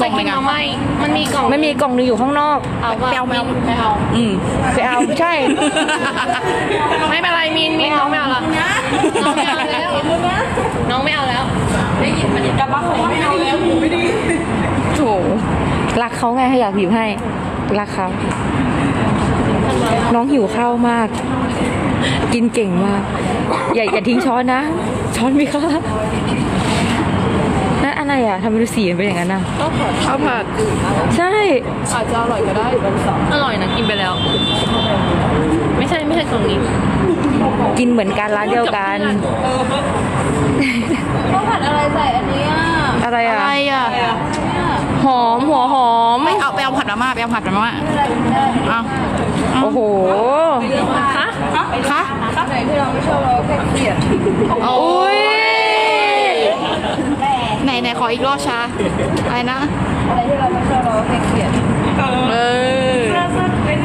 กล่องจะเลยกินไงมาไหมมันมีกล่อง ไม่มีกล่องหนึงอยู่ข้างนอก เอาว่าไปเอาไปเอาไปเอาอืมไปเอาใช่ ไม่เป็นไรมีนมีนน้องไม่เอาละน้องไม่เอาแล้ว น้องไม่เอาแล้ว ได้ยินมันกลับมาของไม่เอาแล้วโถรักเขาไงอยากหยิบให้ รักเขา น้องหิวข้าวมาก กินเก่งมาก อย่าอย่าทิ้งช้อนนะ ช้อนมีค่านั่น อะไรอะทำไมดูสีมันเป็นอย่างนั้นอะข้าวผัดใช่ อาจจะอร่อยก็ได้อร่อยนะกินไปแล้ว ไม่ใช่ไม่ใช่กล่องนี้ กินเหมือนกันร้านเดียวกันข้าวผัดอะไรใส่อันเนี้ยอะไรอะอะไรอะหอมหัวหอมไม่เอาไปเอาผัดมาม่าไปเอาผัดมาม่าเอาโอ้โหฮะคะไหนที่เราไม่ชอบเราแค่เกลียดอุ้ยไหนไหน ขออีกรอบชาอะไรนะอะไรที่เราไม่ชอบเราแค่เกลียดเออ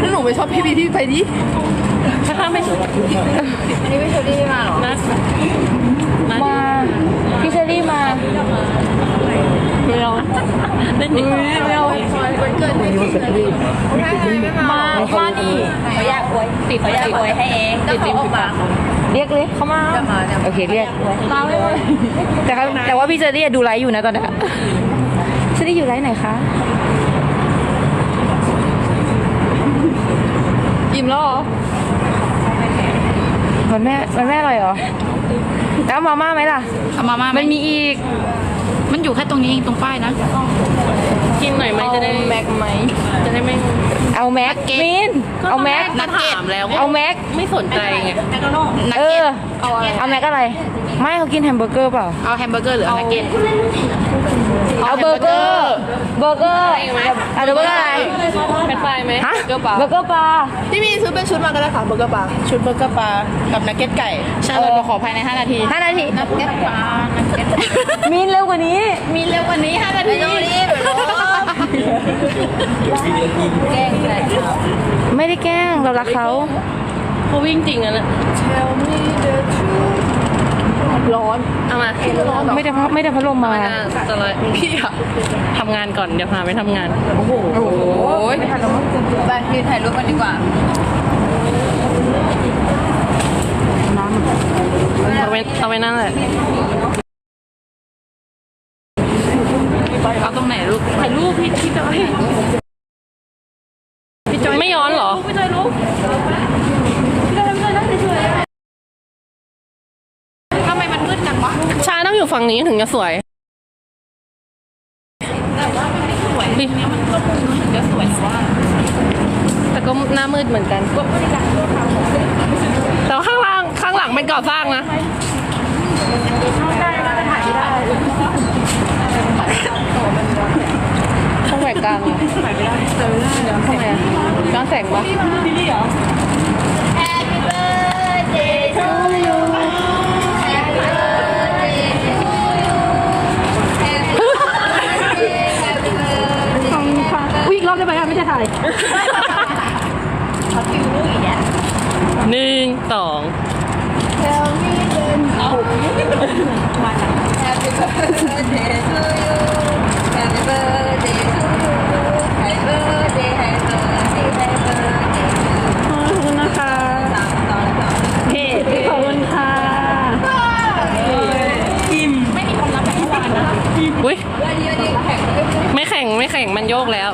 ถ้าหนูไม่ชอบพี่พีพี่ไปดิถ้าข้าไม่สุดอันนี้ไม่ชอบที่มาหรอนะนะมาพี่เชอรี่มาไม่เอาเล่นดิไม่เอามามาดิเขาอยากอวยติดเขาอยากอวยให้เองก็เขาออกมาเรียกเลยเข้ามาจะมาเนี่ย โอเคเรียกตามเลยแต่เขาแต่ว่าพี่เชอรี่อะดูไลฟ์อยู่นะตอนนี้เชอรี่อยู่ไลฟ์ไหนคะอิ่มแล้วเหรอมันแม่มันแม่อร่อยเหรอแล้วมาม่าไหมล่ะ เอามาม่าไหมันมีอีกมัน อยู่แค่ตรงนี้เองตรงป้ายนะ กินหน่อยไหมจะได้แม็กไหมจะได้ไม่ เอาแม็กนักเก็ตมินเอาแม็กก็ถามแล้วเอาแม็กไม่สนใจไงนักเอเก็อตเอาอะไรเอาแม็กอะไร ไม่เขากินแฮมเบอร์เกอร์เปล่าเอาแฮมเบอร์เกอร์หรือเอานักเก็ตเอาเบอร์เกอร์เบอร์เกอร์เอาเบอร์เกอร์อะไรเป็นไฟไหมฮะเกลือเปล่าเบอร์เกอร์ปลาพี่มีซื้อเป็นชุดมาก็ได้ค่ะเบอร์เกอร์ปลาชุดเบอร์เกอร์ปลากับนักเก็ตไก่ใช่เลยขอภายใน 5 นาทีห้านาทีนักเก็ตปลานักเก็ตมินเร็วกว่านี้มีเร็วกว่านี้5นาทีไม่ต้องรีบหรอ แกล้งใส่เขาไม่ได้แกล้งเรารักเขาเขาวิ่งจริงอะนะร้อนเอามาไม่ได้พัดไม่ได้พัดลมมาจะเลยพี่อะทำงานก่อนเดี๋ยวพาไปทำงาน โอ้โหไปยืนถ่ายรูปกันดีกว่าเอาไปเอาไปนั่นแหละ พี่จอยไม่ย้อนเหรอ พี่จอยรู้ทำไมมันมืดจังวะชาต้องอยู่ฝั่งนี้ถึงจะสวยดิจะสวยว่าแต่ก็หน้ามืดเหมือนกันแต่ว่าข้างล่างข้างหลังเป็นก่อสร้างนะ ช่องแหวกกลางอะทำไมอะกลางแสงปะ Happy birthday to you Happy birthday to you Happy birthday Happy birthday อุ้ยอีกรอบได้ไหมไม่ได้ถ่ายหนึ่งสอง Tell me when Happy birthday to you Happy birthday to you Happy birthday Happy birthday Happy birthday ขอบคุณนะคะ สามสองสอง เพจขอบคุณค่ะ อุ้ย เดี๋ยวเดี๋ยวเดี๋ยวแข่งด้วย ไม่แข่งไม่แข่งมันโยกแล้ว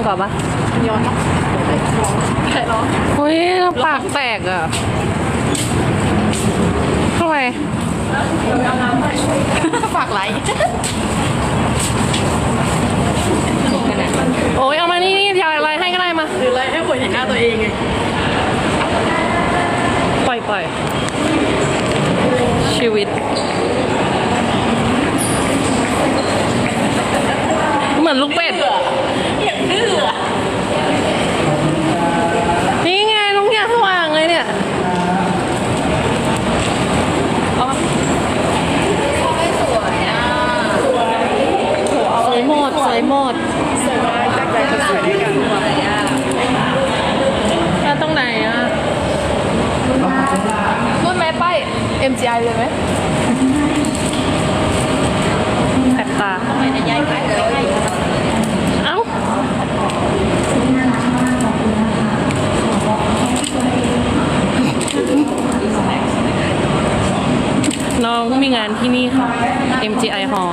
ข้างในจะเย็นกว่าปะ ย้อนเนาะ เฮ้ยปากแตกอะทำไม ฝากไลค์ โอ้ยเอามานี่นี่อยากอะไรให้ก็ได้มา หรือไลค์ให้คนเห็นหน้าตัวเองไง ปล่อยปล่อยชีวิต เหมือนลูกเป็ด อย่างดื้อ น้องมีงานที่นี่ค่ะ MGI Hall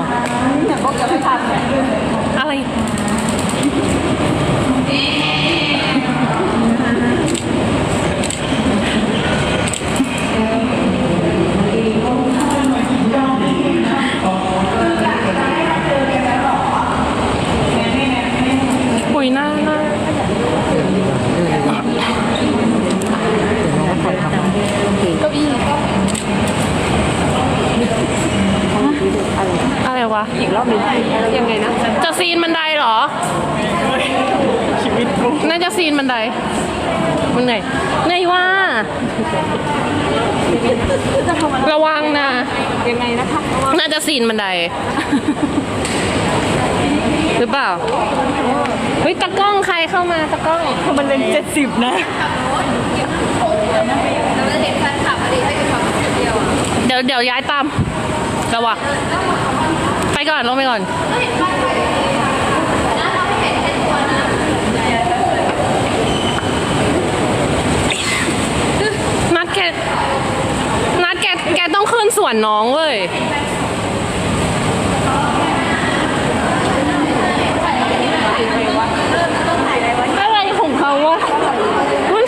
อะไรปุ๋ยหน้าหน้าเก้าอี้อะไร วะ อีกรอบนึงยังไงนะ จะซีนบันไดเหรอ ชีวิตน่าจะซีนบันได มันไหนไงว่าระวังนะ ยังไงนะคะน่าจะซีนบันได หรือเปล่า เฮ้ยตะกล้องใครเข้ามาตะกล้องมันเป็นเจ็ดสิบนะแล้วเด็กแฟนคลับอะไรให้ความเดียวเดี๋ยวเดี๋ยวย้ายตาม ระวังไป ก่อนลงไปก่อนนัดแกนัดแกแกต้องขึ้นส่วนน้องเว้ย อะไรของเขาวะมัน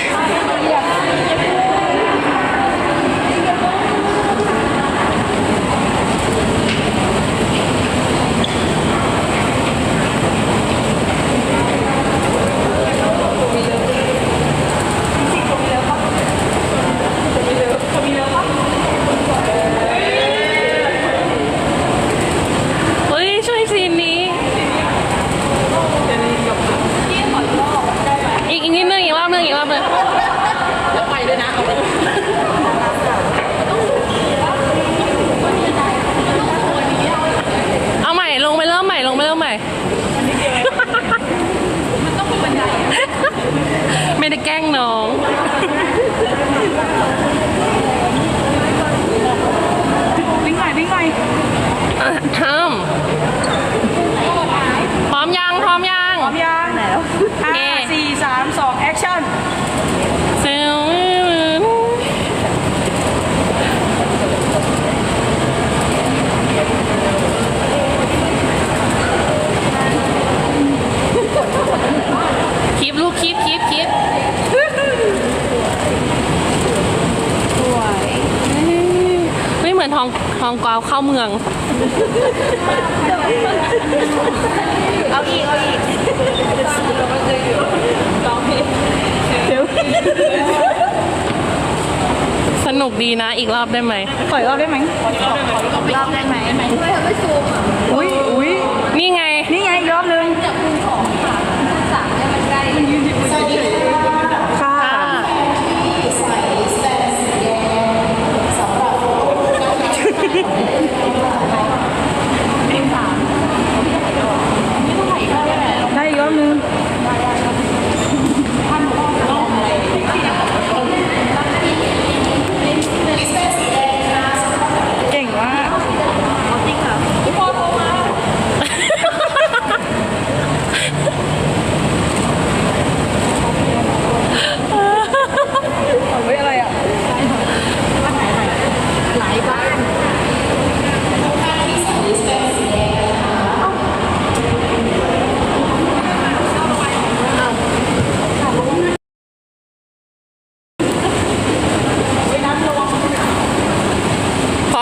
เฮ้ย ช่วยซีนนี้ อีกอีกนิดนึงอีกรอบนึงอีกรอบนึงแล้วไปด้วยนะ เอาใหม่ลงไปเริ่มใหม่ลงไปเริ่มใหม่ ไม่ได้ แกล้งน้อง วิ่งหน่อยวิ่งหน่อยทำพร้อมยัง พร้อมยัง พร้อมยังไหนแล้วห้าเอ๊ะสี่สามสองแอคชั่นเซล คลิปลูกคลิปคลิปคลิปไม่เหมือนทองทองกวาวเข้าเมือง เอาอีกเอาอีกสนุกดีนะอีกรอบได้ไหมปล่อยรอบได้ไหมรอบได้ไหมทำไมเธอไม่ซูมอะอุ้ยอุ้ย นี่ไง นี่ไงอีกรอบนึง จากคูณสองค่ะสามเนี่ยมันใกล้มันยืน ค่ะ ได้อีกรอบนึงเก่งมาก เฮ้ยอะไรอะ หลายบ้าน พร้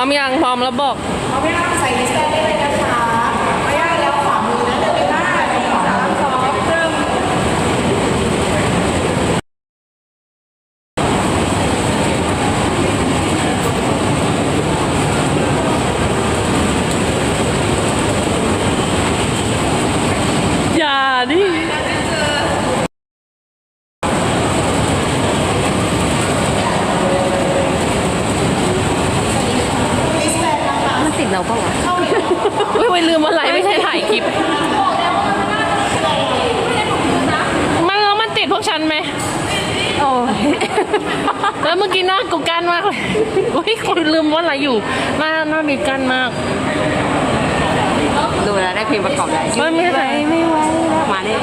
อมยังพร้อมแล้วบอก อย่าดิ มันติดเราเปล่าวะ อุ้ยไปลืมอะไรไม่ใช่ถ่ายคลิป มันแล้วมันติดพวกฉันไหม โอ้ย แล้วเมื่อกี้หน้ากูกันมากเลยอุ้ยคนลืมว่าอะไรอยู่ หน้าหน้ามีกันมากดูแล้วได้เพลงประกอบแล้วไม่ไม่ไหวไม่ไหวมาเนี่ย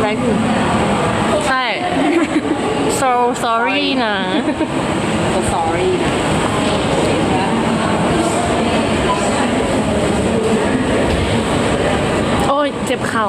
ไรคุณใช่ so sorry นะโ sorry นะโอ้ยเจ็บเข่า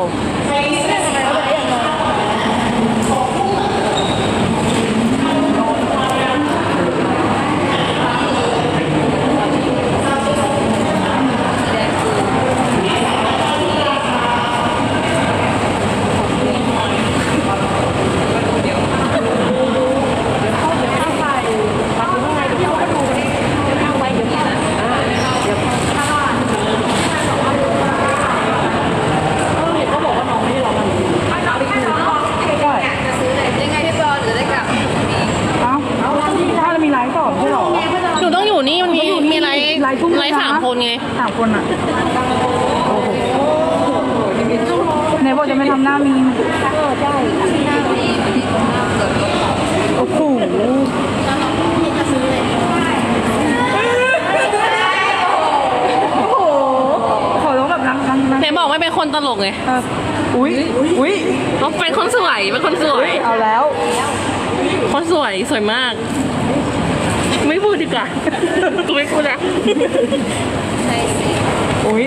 ยังไงพี่บอลหรือได้กลับ ถ้าเรามีไลฟ์ต่อไม่ใช่หรอ หนูต้องอยู่นี่ มันมี มีไลฟ์ ไลฟ์พรุ่งนี้ ไลฟ์สาม นะ คนไง สามคนอะไหนบอกจะไม่ทำหน้ามีนโอ้โห โอ้โห ขอร้องแบบนั่งนั่งนั่ง ไหน บอกไม่เป็นคนตลกไงเอออุ้ยอุ้ยเขาเป็นคนสวย เป็นคนสวย เอาแล้ว คนสวยสวยมาก ไม่พูดดีกว่ากูไม่พูดละใช่สิอุ้ย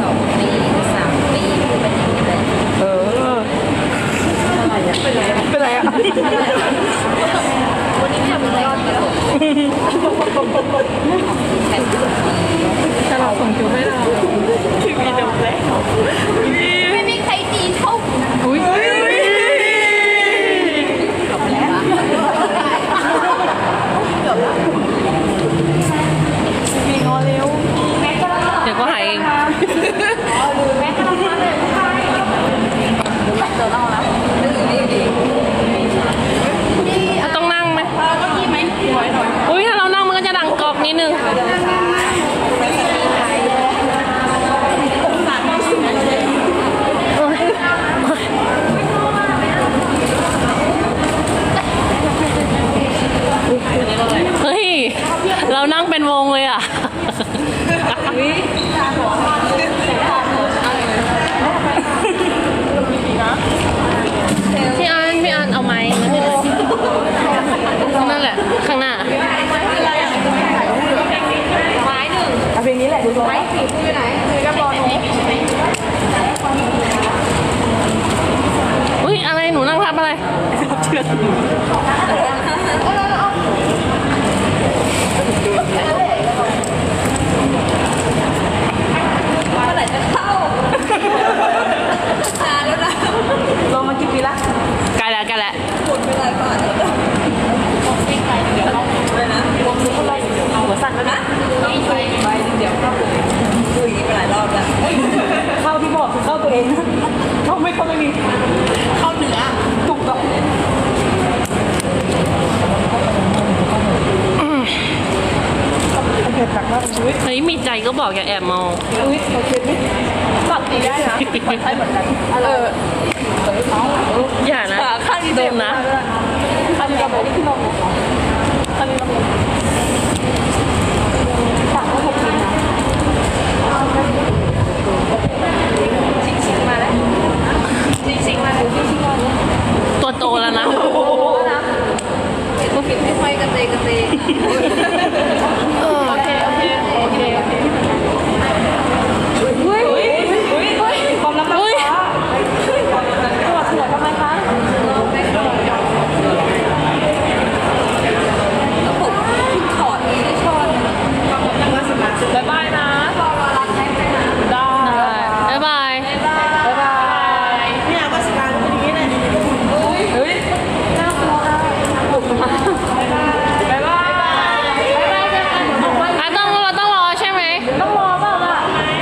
สองปีสามปีเป็นอย่างนี้เลยเออเป็นไรอะวันนี้ทำอะไรกัน แต่เราส่งจูให้เราทีวีเดิมแล้ว ไม่มีใครดีเท่า อุ้ย เดี๋ยวก็หายเองต้องนั่งไหมอุ้ยถ้าเรานั่งมันก็จะดังกรอบ นิดนึงเบอกคือเข้าตัวเองเข้าไม่เข้าไม่มีเข้าเหนือถูกต้องเผ็ดหนักมากอุ้ยเฮ้ยมีใจก็บอกอย่าแอบมองอุ้ยโอเคไหมปรับตีได้นะใช้เหมือนกันเอออย่านะข้างนี้โดนนะข้างนี้เราบอกที่นอนข้างนี้เราบอกตักก็หกทีนะ ตัวโตแล้วนะเห็นคลิปไม่ค่อยกระเตงกระเตง